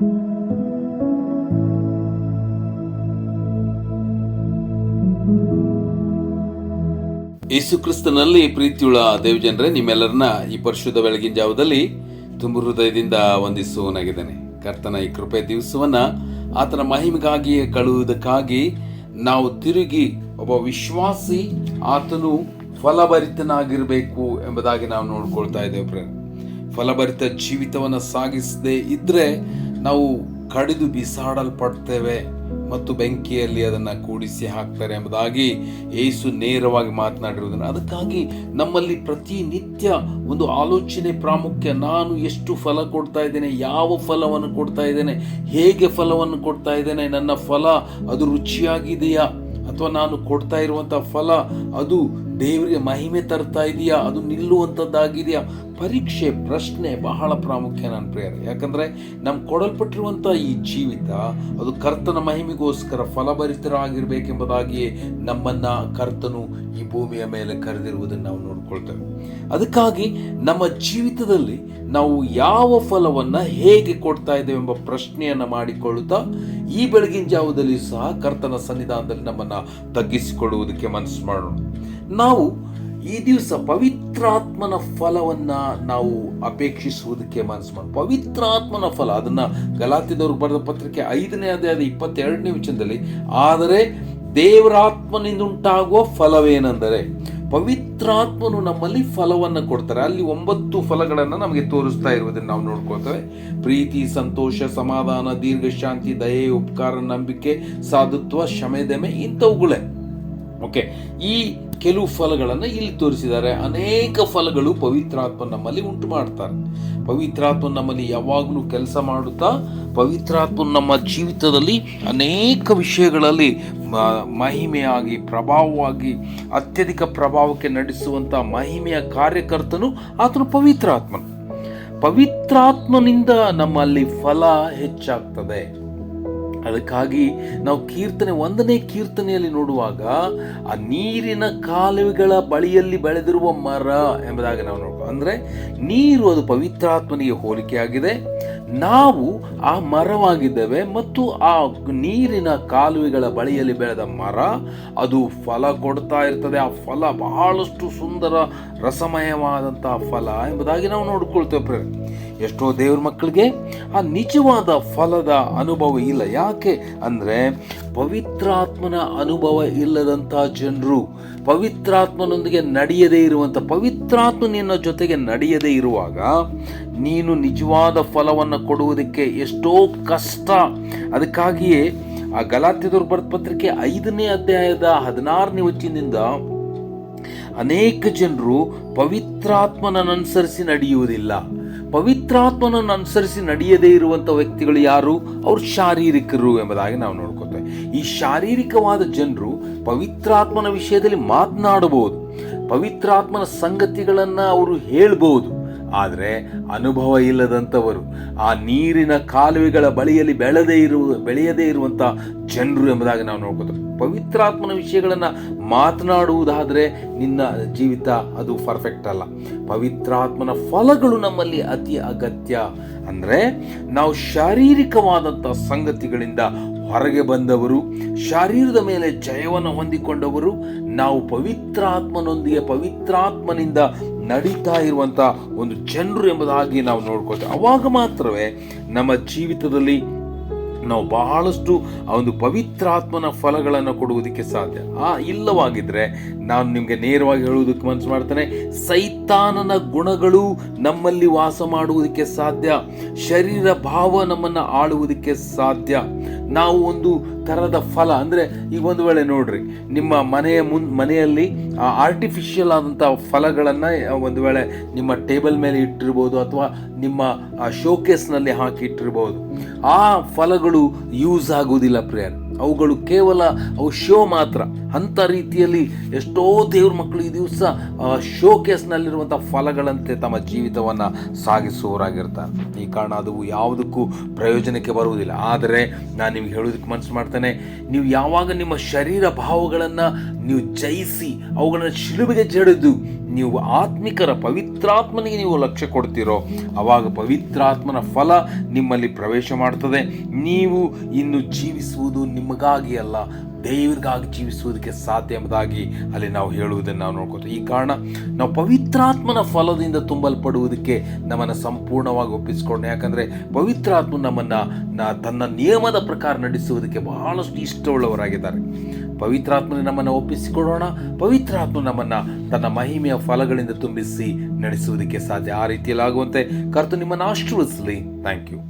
ಯೇಸು ಕ್ರಿಸ್ತನಲ್ಲಿ ಪ್ರೀತಿಯುಳ್ಳ ದೇವಜನರೇ, ನಿಮ್ಮೆಲ್ಲರನ್ನ ಈ ಪರಿಶುದ್ಧ ಬೆಳಗಿನ ಜಾವದಲ್ಲಿ ತುಂಬ ಹೃದಯದಿಂದ ವಂದಿಸುವನಾಗಿದ್ದೇನೆ ಕರ್ತನ ಈ ಕೃಪೆ ದಿವಸವನ್ನ ಆತನ ಮಹಿಮೆಗಾಗಿ ಕಳುವುದಕ್ಕಾಗಿ ನಾವು ತಿರುಗಿ ಒಬ್ಬ ವಿಶ್ವಾಸಿ, ಆತನು ಫಲಭರಿತನಾಗಿರಬೇಕು ಎಂಬುದಾಗಿ ನಾವು ನೋಡ್ಕೊಳ್ತಾ ಇದ್ದೇವೆ ಫಲಭರಿತ ಜೀವಿತವನ್ನು ಸಾಗಿಸದೆ ಇದ್ರೆ ನಾವು ಕಡಿದು ಬಿಸಾಡಲ್ಪಡ್ತೇವೆ ಮತ್ತು ಬೆಂಕಿಯಲ್ಲಿ ಅದನ್ನು ಕೂಡಿಸಿ ಹಾಕ್ತಾರೆ ಎಂಬುದಾಗಿ ಏಸು ನೇರವಾಗಿ ಮಾತನಾಡಿರುವುದನ್ನು. ಅದಕ್ಕಾಗಿ ನಮ್ಮಲ್ಲಿ ಪ್ರತಿನಿತ್ಯ ಒಂದು ಆಲೋಚನೆ ಪ್ರಾಮುಖ್ಯ. ನಾನು ಎಷ್ಟು ಫಲ ಕೊಡ್ತಾ ಇದ್ದೇನೆ, ಯಾವ ಫಲವನ್ನು ಕೊಡ್ತಾ ಇದ್ದೇನೆ, ಹೇಗೆ ಫಲವನ್ನು ಕೊಡ್ತಾ ಇದ್ದೇನೆ, ನನ್ನ ಫಲ ಅದು ರುಚಿಯಾಗಿದೆಯಾ ಅಥವಾ ನಾನು ಕೊಡ್ತಾ ಇರುವಂಥ ಫಲ ಅದು ದೇವರಿಗೆ ಮಹಿಮೆ ತರ್ತಾ ಇದೆಯಾ? ಅದು ನಿಲ್ಲುವಂಥದ್ದಾಗಿದೆಯಾ? ಪರೀಕ್ಷೆ, ಪ್ರಶ್ನೆ ಬಹಳ ಪ್ರಾಮುಖ್ಯ ನನ್ನ ಪ್ರೇಯರ್. ಯಾಕಂದರೆ ನಮ್ಮ ಕೊಡಲ್ಪಟ್ಟಿರುವಂಥ ಈ ಜೀವಿತ, ಅದು ಕರ್ತನ ಮಹಿಮೆಗೋಸ್ಕರ ಫಲಭರಿತರಾಗಿರ್ಬೇಕೆಂಬುದಾಗಿಯೇ ನಮ್ಮನ್ನು ಕರ್ತನು ಈ ಭೂಮಿಯ ಮೇಲೆ ಕರೆದಿರುವುದನ್ನು ನಾವು ನೋಡ್ಕೊಳ್ತೇವೆ. ಅದಕ್ಕಾಗಿ ನಮ್ಮ ಜೀವಿತದಲ್ಲಿ ನಾವು ಯಾವ ಫಲವನ್ನು ಹೇಗೆ ಕೊಡ್ತಾ ಇದ್ದೇವೆ ಎಂಬ ಪ್ರಶ್ನೆಯನ್ನು ಮಾಡಿಕೊಳ್ಳುತ್ತಾ, ಈ ಬೆಳಗಿನ ಜಾವದಲ್ಲಿ ಸಹ ಕರ್ತನ ಸನ್ನಿಧಾನದಲ್ಲಿ ನಮ್ಮನ್ನು ತಗ್ಗಿಸಿಕೊಳ್ಳುವುದಕ್ಕೆ ಮನಸ್ಸು ಮಾಡೋಣ. ನಾವು ಈ ದಿವಸ ಪವಿತ್ರಾತ್ಮನ ಫಲವನ್ನ ನಾವು ಅಪೇಕ್ಷಿಸುವುದಕ್ಕೆ ಮನಸ್ಸು ಮಾಡಿ ಪವಿತ್ರಾತ್ಮನ ಫಲ, ಅದನ್ನ ಗಲಾತಿದವರು ಬರೆದ ಪತ್ರಿಕೆ ಐದನೇ ಅದೇ ಇಪ್ಪತ್ತೆರಡನೇ ವಿಚಾರದಲ್ಲಿ ಆದರೆ ದೇವರಾತ್ಮನಿಂದ ಉಂಟಾಗುವ ಫಲವೇನೆಂದರೆ, ಪವಿತ್ರಾತ್ಮನು ನಮ್ಮಲ್ಲಿ ಫಲವನ್ನು ಕೊಡ್ತಾರೆ. ಅಲ್ಲಿ ಒಂಬತ್ತು ಫಲಗಳನ್ನು ನಮಗೆ ತೋರಿಸ್ತಾ ಇರುವುದನ್ನು ನಾವು ನೋಡ್ಕೊಳ್ತೇವೆ. ಪ್ರೀತಿ, ಸಂತೋಷ, ಸಮಾಧಾನ, ದೀರ್ಘಶಾಂತಿ, ದಯೆ, ಉಪಕಾರ, ನಂಬಿಕೆ, ಸಾಧುತ್ವ ಶಮೆದಮೆ ಇಂಥವುಗಳೇ. ಓಕೆ ಈ ಕೆಲವು ಫಲಗಳನ್ನು ಇಲ್ಲಿ ತೋರಿಸಿದ್ದಾರೆ. ಅನೇಕ ಫಲಗಳು ಪವಿತ್ರಾತ್ಮ ನಮ್ಮಲ್ಲಿ ಉಂಟು ಮಾಡ್ತಾರೆ. ಪವಿತ್ರಾತ್ಮ ನಮ್ಮಲ್ಲಿ ಯಾವಾಗಲೂ ಕೆಲಸ ಮಾಡುತ್ತಾ, ಪವಿತ್ರಾತ್ಮ ನಮ್ಮ ಜೀವಿತದಲ್ಲಿ ಅನೇಕ ವಿಷಯಗಳಲ್ಲಿ ಮಹಿಮೆಯಾಗಿ, ಪ್ರಭಾವವಾಗಿ, ಅತ್ಯಧಿಕ ಪ್ರಭಾವಕ್ಕೆ ನಡೆಸುವಂಥ ಮಹಿಮೆಯ ಕಾರ್ಯಕರ್ತನು ಆತನು ಪವಿತ್ರಾತ್ಮನು. ಪವಿತ್ರಾತ್ಮನಿಂದ ನಮ್ಮಲ್ಲಿ ಫಲ ಹೆಚ್ಚಾಗ್ತದೆ. ಅದಕ್ಕಾಗಿ ನಾವು ಕೀರ್ತನೆ, ಒಂದನೇ ಕೀರ್ತನೆಯಲ್ಲಿ ನೋಡುವಾಗ ಆ ನೀರಿನ ಕಾಲುವೆಗಳ ಬಳಿಯಲ್ಲಿ ಬೆಳೆದಿರುವ ಮರ ಎಂಬುದಾಗಿ ನಾವು ನೋಡ್ಬೋದು ಅಂದರೆ ನೀರು ಅದು ಪವಿತ್ರಾತ್ಮನಿಗೆ ಹೋಲಿಕೆಯಾಗಿದೆ. ನಾವು ಆ ಮರವಾಗಿದ್ದೇವೆ ಮತ್ತು ಆ ನೀರಿನ ಕಾಲುವೆಗಳ ಬಳಿಯಲ್ಲಿ ಬೆಳೆದ ಮರ, ಅದು ಫಲ ಕೊಡ್ತಾ ಇರ್ತದೆ. ಆ ಫಲ ಬಹಳಷ್ಟು ಸುಂದರ ರಸಮಯವಾದಂತಹ ಫಲ ಎಂಬುದಾಗಿ ನಾವು ನೋಡ್ಕೊಳ್ತೇವೆ ಪ್ರೇರೆ ಎಷ್ಟೋ ದೇವ್ರ ಮಕ್ಕಳಿಗೆ ಆ ನಿಜವಾದ ಫಲದ ಅನುಭವ ಇಲ್ಲ. ಯಾಕೆ ಅಂದರೆ ಪವಿತ್ರಾತ್ಮನ ಅನುಭವ ಇಲ್ಲದಂಥ ಜನರು ಪವಿತ್ರಾತ್ಮನೊಂದಿಗೆ ನಡೆಯದೇ ಇರುವಂಥ ಪವಿತ್ರಾತ್ಮ ನಿನ್ನ ಜೊತೆಗೆ ನಡೆಯದೇ ಇರುವಾಗ ನೀನು ನಿಜವಾದ ಫಲವನ್ನು ಕೊಡುವುದಕ್ಕೆ ಎಷ್ಟೋ ಕಷ್ಟ. ಅದಕ್ಕಾಗಿಯೇ ಆ ಗಲಾತ್ಯ ದುರ್ಬರ್ ಪತ್ರಿಕೆ ಐದನೇ ಅಧ್ಯಾಯದ ಹದಿನಾರನೇ ವಚನದಿಂದ ಅನೇಕ ಜನರು ಪವಿತ್ರಾತ್ಮನನ್ನು ಅನುಸರಿಸಿ ನಡೆಯುವುದಿಲ್ಲ. ಪವಿತ್ರಾತ್ಮನನ್ನು ಅನುಸರಿಸಿ ನಡೆಯದೇ ಇರುವಂಥ ವ್ಯಕ್ತಿಗಳು ಯಾರು? ಅವ್ರು ಶಾರೀರಿಕರು ಎಂಬುದಾಗಿ ನಾವು ನೋಡ್ಕೊತೇವೆ. ಈ ಶಾರೀರಿಕವಾದ ಜನರು ಪವಿತ್ರಾತ್ಮನ ವಿಷಯದಲ್ಲಿ ಮಾತನಾಡಬಹುದು. ಪವಿತ್ರಾತ್ಮನ ಸಂಗತಿಗಳನ್ನು ಅವರು ಹೇಳ್ಬೋದು ಆದರೆ ಅನುಭವ ಇಲ್ಲದಂಥವರು, ಆ ನೀರಿನ ಕಾಲುವೆಗಳ ಬಳಿಯಲ್ಲಿ ಬೆಳೆದೇ ಇರುವ ಬೆಳೆಯದೇ ಇರುವಂಥ ಜನರು ಎಂಬುದಾಗಿ ನಾವು ನೋಡ್ಕೋತೀವಿ. ಪವಿತ್ರಾತ್ಮನ ವಿಷಯಗಳನ್ನು ಮಾತನಾಡುವುದಾದರೆ ನಿನ್ನ ಜೀವಿತ ಅದು ಪರ್ಫೆಕ್ಟ್ ಅಲ್ಲ. ಪವಿತ್ರಾತ್ಮನ ಫಲಗಳು ನಮ್ಮಲ್ಲಿ ಅತಿ ಅಗತ್ಯ. ಅಂದರೆ ನಾವು ಶಾರೀರಿಕವಾದಂಥ ಸಂಗತಿಗಳಿಂದ ಹೊರಗೆ ಬಂದವರು, ಶಾರೀರದ ಮೇಲೆ ಜಯವನ್ನು ಹೊಂದಿಕೊಂಡವರು, ನಾವು ಪವಿತ್ರಾತ್ಮನೊಂದಿಗೆ ಪವಿತ್ರಾತ್ಮನಿಂದ ನಡೀತಾ ಇರುವಂಥ ಒಂದು ಜನರು ಎಂಬುದಾಗಿ ನಾವು ನೋಡ್ಕೊಳ್ತೇವೆ. ಅವಾಗ ಮಾತ್ರವೇ ನಮ್ಮ ಜೀವಿತದಲ್ಲಿ ನಾವು ಬಹಳಷ್ಟು ಆ ಒಂದು ಪವಿತ್ರಾತ್ಮನ ಫಲಗಳನ್ನು ಕೊಡುವುದಕ್ಕೆ ಸಾಧ್ಯ. ಆ, ಇಲ್ಲವಾಗಿದ್ರೆ ನಾನು ನಿಮಗೆ ನೇರವಾಗಿ ಹೇಳುವುದಕ್ಕೆ ಮನಸ್ಸು ಮಾಡ್ತೇನೆ, ಸೈತಾನನ ಗುಣಗಳು ನಮ್ಮಲ್ಲಿ ವಾಸ ಮಾಡುವುದಕ್ಕೆ ಸಾಧ್ಯ, ಶರೀರ ಭಾವ ನಮ್ಮನ್ನು ಆಳುವುದಕ್ಕೆ ಸಾಧ್ಯ. ನಾವು ಒಂದು ಥರದ ಫಲ. ಅಂದರೆ ಈಗ ಒಂದು ವೇಳೆ ನೋಡ್ರಿ, ನಿಮ್ಮ ಮನೆಯ ಮುನ್, ಮನೆಯಲ್ಲಿ ಆರ್ಟಿಫಿಷಿಯಲ್ ಆದಂಥ ಫಲಗಳನ್ನು ಒಂದು ವೇಳೆ ನಿಮ್ಮ ಟೇಬಲ್ ಮೇಲೆ ಇಟ್ಟಿರ್ಬೋದು ಅಥವಾ ನಿಮ್ಮ, ಆ ಶೋಕೇಸ್ನಲ್ಲಿ ಹಾಕಿ ಇಟ್ಟಿರ್ಬೋದು. ಆ ಫಲಗಳು ಯೂಸ್ ಆಗುವುದಿಲ್ಲ ಪ್ರೇಯರ್. ಅವುಗಳು ಕೇವಲ ಅವು ಶೋ ಮಾತ್ರ. ಅಂಥ ರೀತಿಯಲ್ಲಿ ಎಷ್ಟೋ ದೇವ್ರ ಮಕ್ಕಳು ಈ ದಿವಸ ಶೋಕೇಸ್ನಲ್ಲಿರುವಂಥ ಫಲಗಳಂತೆ ತಮ್ಮ ಜೀವಿತವನ್ನು ಸಾಗಿಸುವವರಾಗಿರ್ತಾರೆ. ಈ ಕಾರಣ ಅದು ಯಾವುದಕ್ಕೂ ಪ್ರಯೋಜನಕ್ಕೆ ಬರುವುದಿಲ್ಲ. ಆದರೆ, ನಾನು ನಿಮ್ಗೆ ಹೇಳೋದಕ್ಕೆ ಮನಸ್ಸು ಮಾಡ್ತೇನೆ, ನೀವು ಯಾವಾಗ ನಿಮ್ಮ ಶರೀರ ಭಾವಗಳನ್ನು ನೀವು ಜಯಿಸಿ ಅವುಗಳನ್ನು ಶಿಲುಬೆಗೆ ಜಡಿದು ನೀವು ಆತ್ಮಿಕರ ಪವಿತ್ರಾತ್ಮನಿಗೆ ನೀವು ಲಕ್ಷ್ಯ ಕೊಡ್ತೀರೋ, ಅವಾಗ ಪವಿತ್ರಾತ್ಮನ ಫಲ ನಿಮ್ಮಲ್ಲಿ ಪ್ರವೇಶ ಮಾಡ್ತದೆ. ನೀವು ಇನ್ನು ಜೀವಿಸುವುದು ನಿಮಗಾಗಿ ಅಲ್ಲ ದೇವರಿಗಾಗಿ ಜೀವಿಸುವುದಕ್ಕೆ ಸಾಧ್ಯ ಎಂಬುದಾಗಿ ಅಲ್ಲಿ ನಾವು ಹೇಳುವುದನ್ನು ನಾವು ನೋಡ್ಕೋತೀವಿ ಈ ಕಾರಣ ನಾವು ಪವಿತ್ರಾತ್ಮನ ಫಲದಿಂದ ತುಂಬಲ್ಪಡುವುದಕ್ಕೆ ನಮ್ಮನ್ನು ಸಂಪೂರ್ಣವಾಗಿ ಒಪ್ಪಿಸಿಕೊಂಡು ಯಾಕಂದರೆ ಪವಿತ್ರಾತ್ಮ ನಮ್ಮನ್ನು ತನ್ನ ನಿಯಮದ ಪ್ರಕಾರ ನಡೆಸುವುದಕ್ಕೆ ಬಹಳಷ್ಟು ಇಷ್ಟವುಳ್ಳವರಾಗಿದ್ದಾರೆ. ಪವಿತ್ರಾತ್ಮನ ನಮ್ಮನ್ನು ಒಪ್ಪಿಸಿಕೊಡೋಣ. ಪವಿತ್ರಾತ್ಮ ನಮ್ಮನ್ನು ತನ್ನ ಮಹಿಮೆಯ ಫಲಗಳಿಂದ ತುಂಬಿಸಿ ನಡೆಸುವುದಕ್ಕೆ ಸಾಧ್ಯ. ಆ ರೀತಿಯಲ್ಲಾಗುವಂತೆ ಕರ್ತು ನಿಮ್ಮನ್ನು ಆಶೀರ್ವದಿಸಲಿ. Thank you